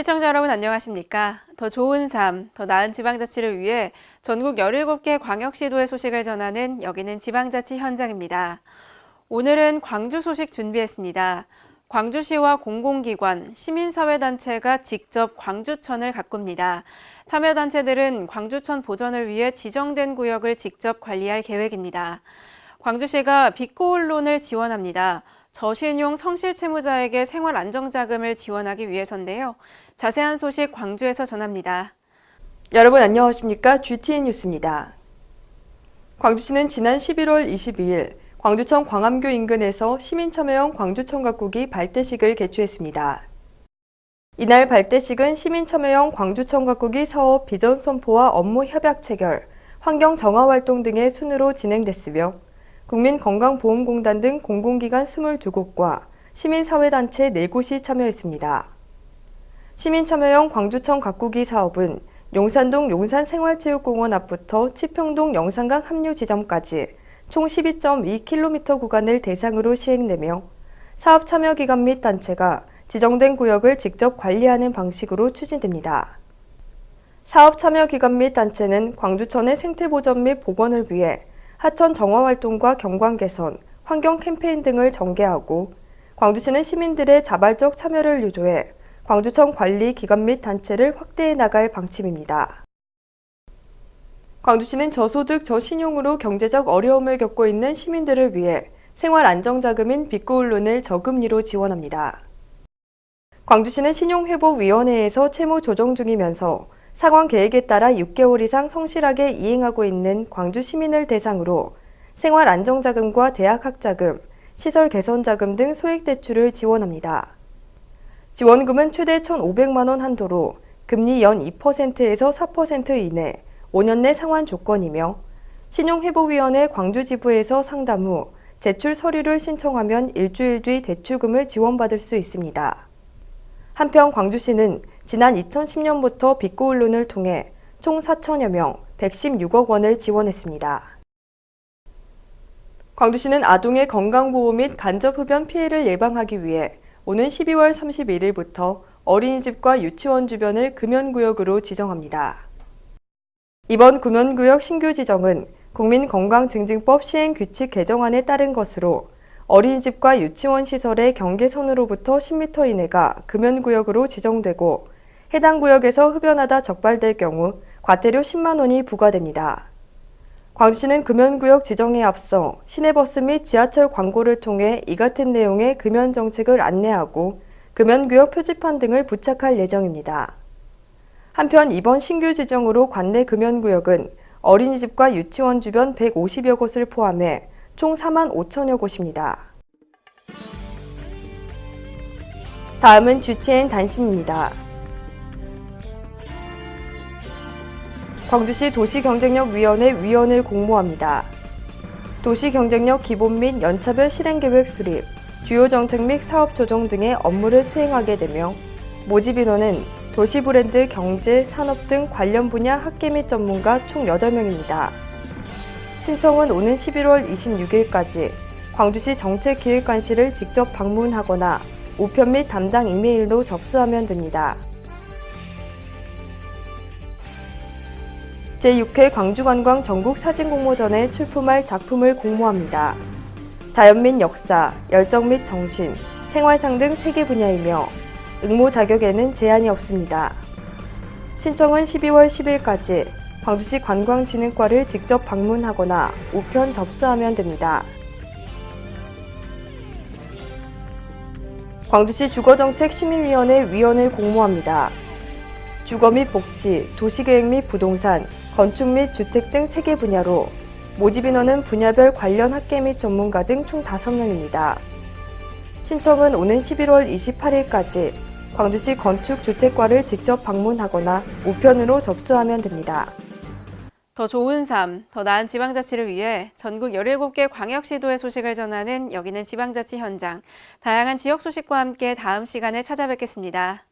시청자 여러분 안녕하십니까? 더 좋은 삶, 더 나은 지방자치를 위해 전국 17개 광역시도의 소식을 전하는 여기는 지방자치 현장입니다. 오늘은 광주 소식 준비했습니다. 광주시와 공공기관, 시민사회단체가 직접 광주천을 가꿉니다. 참여단체들은 광주천 보전을 위해 지정된 구역을 직접 관리할 계획입니다. 광주시가 빅고울론을 지원합니다. 저신용 성실 채무자에게 생활 안정자금을 지원하기 위해서인데요. 자세한 소식 광주에서 전합니다. 여러분 안녕하십니까? GTN 뉴스입니다. 광주시는 지난 11월 22일 광주청 광암교 인근에서 시민참여형 광주청 가꾸기 발대식을 개최했습니다. 이날 발대식은 시민참여형 광주청 가꾸기 사업 비전 선포와 업무 협약 체결, 환경 정화 활동 등의 순으로 진행됐으며 국민건강보험공단 등 공공기관 22곳과 시민사회단체 4곳이 참여했습니다. 시민참여형 광주청 가꾸기 사업은 용산동 용산생활체육공원 앞부터 치평동 영산강 합류 지점까지 총 12.2km 구간을 대상으로 시행되며 사업 참여 기관 및 단체가 지정된 구역을 직접 관리하는 방식으로 추진됩니다. 사업 참여 기관 및 단체는 광주천의 생태 보전 및 복원을 위해 하천 정화 활동과 경관 개선, 환경 캠페인 등을 전개하고 광주시는 시민들의 자발적 참여를 유도해 광주청 관리 기관 및 단체를 확대해 나갈 방침입니다. 광주시는 저소득 저신용으로 경제적 어려움을 겪고 있는 시민들을 위해 생활 안정자금인 빅고울론을 저금리로 지원합니다. 광주시는 신용회복위원회에서 채무 조정 중이면서 상환 계획에 따라 6개월 이상 성실하게 이행하고 있는 광주 시민을 대상으로 생활 안정자금과 대학 학자금, 시설 개선 자금 등 소액 대출을 지원합니다. 지원금은 최대 1,500만 원 한도로 금리 연 2%에서 4% 이내 5년 내 상환 조건이며 신용회복위원회 광주지부에서 상담 후 제출 서류를 신청하면 일주일 뒤 대출금을 지원받을 수 있습니다. 한편 광주시는 지난 2010년부터 빅고울론을 통해 총 4천여 명 116억 원을 지원했습니다. 광주시는 아동의 건강보호 및 간접흡연 피해를 예방하기 위해 오는 12월 31일부터 어린이집과 유치원 주변을 금연구역으로 지정합니다. 이번 금연구역 신규 지정은 국민건강증진법 시행규칙 개정안에 따른 것으로 어린이집과 유치원 시설의 경계선으로부터 10m 이내가 금연구역으로 지정되고 해당 구역에서 흡연하다 적발될 경우 과태료 10만 원이 부과됩니다. 광주시는 금연구역 지정에 앞서 시내버스 및 지하철 광고를 통해 이 같은 내용의 금연 정책을 안내하고 금연구역 표지판 등을 부착할 예정입니다. 한편 이번 신규 지정으로 관내 금연구역은 어린이집과 유치원 주변 150여 곳을 포함해 총 4만 5천여 곳입니다. 다음은 GTN 단신입니다. 광주시 도시경쟁력위원회 위원을 공모합니다. 도시경쟁력 기본 및 연차별 실행계획 수립, 주요 정책 및 사업 조정 등의 업무를 수행하게 되며 모집 인원은 도시 브랜드, 경제, 산업 등 관련 분야 학계 및 전문가 총 8명입니다. 신청은 오는 11월 26일까지 광주시 정책기획관실을 직접 방문하거나 우편 및 담당 이메일로 접수하면 됩니다. 제6회 광주관광 전국 사진공모전에 출품할 작품을 공모합니다. 자연 및 역사, 열정 및 정신, 생활상 등 3개 분야이며 응모 자격에는 제한이 없습니다. 신청은 12월 10일까지 광주시 관광진흥과를 직접 방문하거나 우편 접수하면 됩니다. 광주시 주거정책 시민위원회 위원을 공모합니다. 주거 및 복지, 도시계획 및 부동산, 건축 및 주택 등 3개 분야로 모집 인원은 분야별 관련 학계 및 전문가 등 총 5명입니다. 신청은 오는 11월 28일까지 광주시 건축주택과를 직접 방문하거나 우편으로 접수하면 됩니다. 더 좋은 삶, 더 나은 지방자치를 위해 전국 17개 광역시도의 소식을 전하는 여기는 지방자치 현장. 다양한 지역 소식과 함께 다음 시간에 찾아뵙겠습니다.